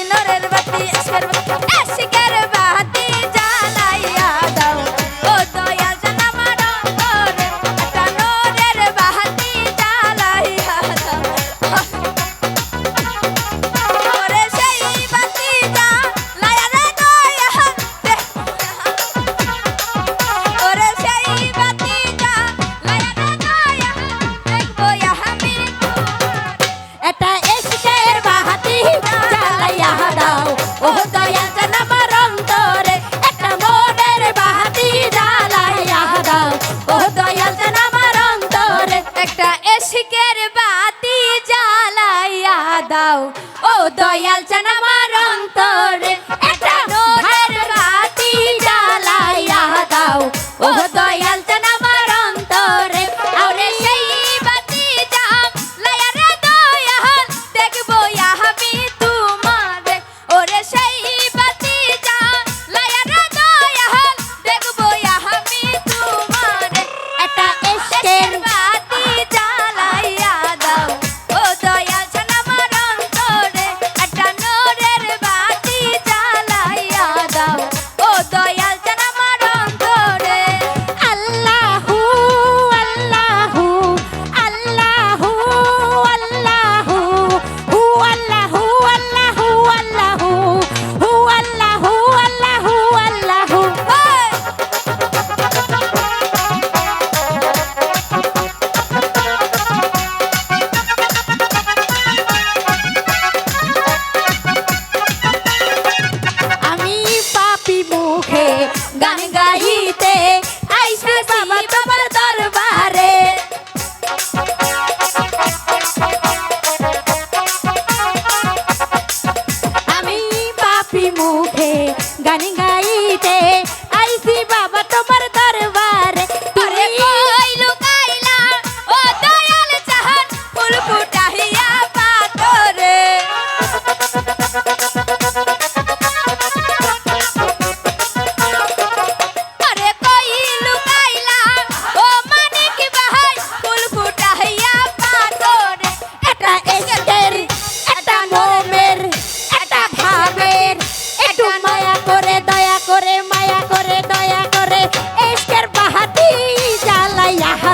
দিনরের al Chanel.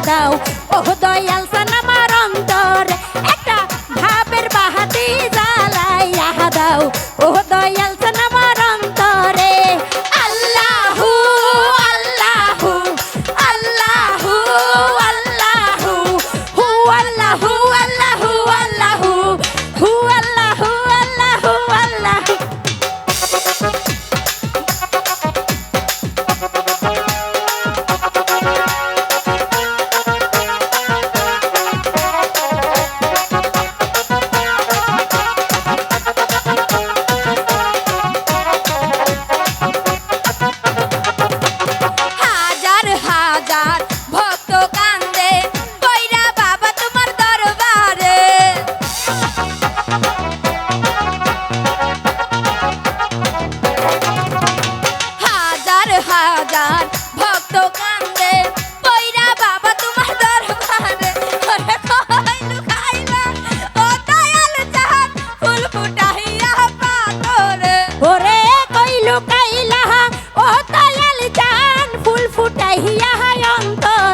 দাও। ও দয়াল সানামার অন্তর একটা ভাবের বাহাতি জ্বালাইয়া দাও। ও দয়াল চাহিয়া অন্তর।